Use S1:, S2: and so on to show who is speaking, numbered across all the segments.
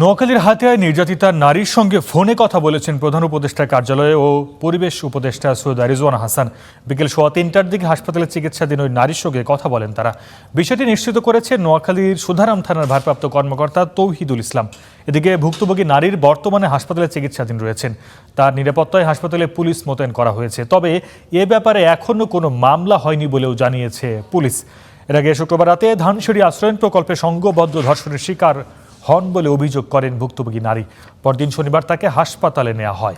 S1: নোয়াখালীর হাতিয়ায় নির্যাতিতা নারীর সঙ্গে ফোনে কথা বলেছেন প্রধান উপদেষ্টা কার্যালয়ে ও পরিবেশ উপদেষ্টা সৈয়দ আরিজওয়ান হাসান। বিকেল সোয়া তিনটার দিকে হাসপাতালে চিকিৎসাধীন ওই নারীর সঙ্গে কথা বলেন তারা। বিষয়টি নিশ্চিত করেছে নোয়াখালীর সুধারাম থানার ভারপ্রাপ্ত কর্মকর্তা তৌহিদুল ইসলাম। এদিকে ভুক্তভোগী নারীর বর্তমানে হাসপাতালে চিকিৎসাধীন রয়েছেন। তার নিরাপত্তায় হাসপাতালে পুলিশ মোতায়েন করা হয়েছে। তবে এ ব্যাপারে এখনও কোনো মামলা হয়নি বলেও জানিয়েছে পুলিশ। এর আগে শুক্রবার রাতে ধানসিঁড়ি আশ্রয়ণ প্রকল্পে সংঘবদ্ধ ধর্ষণের শিকার হন বলে অভিযোগ করেন ভুক্তভোগী নারী। পরদিন শনিবার তাকে হাসপাতালে নেওয়া হয়।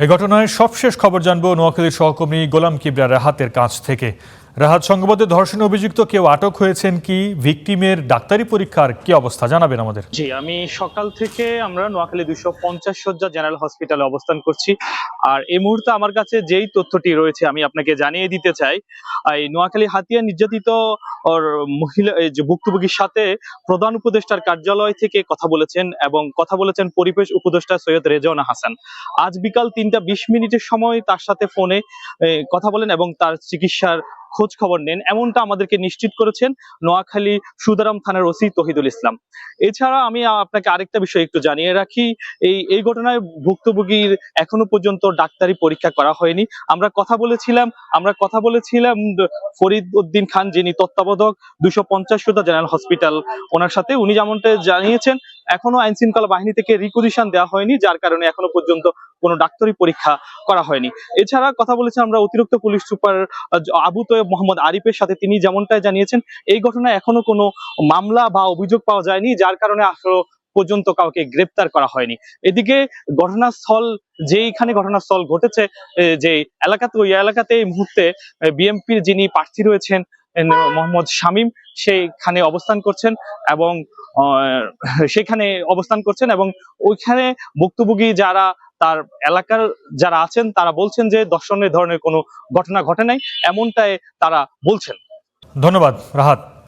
S1: এ ঘটনায় সবশেষ খবর জানব নোয়াখালীর সহকর্মী গোলাম কিবরার হাতের কাছ থেকে। রাহাত সংঘবদ্ধ ধর্ষণে অভিযুক্ত কেউ আটক হয়েছেন কি? ভিকটিমের ডাক্তারি পরীক্ষার কি অবস্থা? জানাবেন আমাদের।
S2: জি, আমি সকাল থেকে আমরা নোয়াখালী দুইশো পঞ্চাশ শয্যা জেনারেল হসপিটালে অবস্থান করছি। আর এই মুহূর্তে আমার কাছে যেই তথ্যটি রয়েছে, আমি আপনাকে জানিয়ে দিতে চাই। এই নোয়াখালী হাতিয়া নির্যাতিত ওর মহিলা যে ভুক্তভোগীর সাথে প্রধান উপদেষ্টার কার্যালয় থেকে কথা বলেছেন এবং কথা বলেছেন পরিবেশ উপদেষ্টা সৈয়দ রেজাউনা হাসান। আজ বিকাল তিনটা বিশ মিনিটের সময় তার সাথে ফোনে কথা বলেন এবং তার চিকিৎসার খোঁজ খবর নেন। এমনটা আমাদেরকে নিশ্চিত করেছেন নোয়াখালী সুদারাম থানার ওসি তহিদুল ইসলাম। এছাড়া আমি আপনাকে আরেকটা বিষয় একটু জানিয়ে রাখি। এই এই ঘটনায় ভুক্তভোগীর এখনও পর্যন্ত ডাক্তারি পরীক্ষা করা হয়নি। আমরা কথা বলেছিলাম, আমরা কথা বলেছিলাম ফরিদ উদ্দিন খান যিনি তত্ত্বাবধায়ক, দুশো পঞ্চাশ জেনারেল হসপিটাল ওনার সাথে। উনি যেমনটা জানিয়েছেন এখনও আইন শৃঙ্খলা বাহিনী থেকে রিকুজিশন দেওয়া হয়নি, যার কারণে এখনও পর্যন্ত কোনো ডাক্তারি পরীক্ষা করা হয়নি। এছাড়া কথা বলেছেন আমরা অতিরিক্ত পুলিশ সুপার আবু তৈয়ব মোহাম্মদ আরিফের সাথে তিনি যেমনটাই জানিয়েছেন, এই ঘটনায় এখনও কোনো মামলা বা অভিযোগ পাওয়া যায়নি, যার কারণে আসলে পর্যন্ত কাউকে গ্রেপ্তার করা হয়নি। এদিকে ঘটনাস্থল, যেইখানে ঘটনাস্থল ঘটেছে যে এলাকাতে, ওই এলাকাতে এই মুহূর্তে বিএমপির যিনি প্রার্থী রয়েছেন মোহাম্মদ শামীম সেইখানে অবস্থান করছেন এবং সেখানে অবস্থান করছেন এবং ওইখানে ভুক্তভোগী যারা তার এলাকার যারা আছেন তারা বলছেন যে দর্শনের ধরনের কোনো ঘটনা ঘটে নাই, এমনটাই তারা বলছেন।
S1: ধন্যবাদ, রাহাত।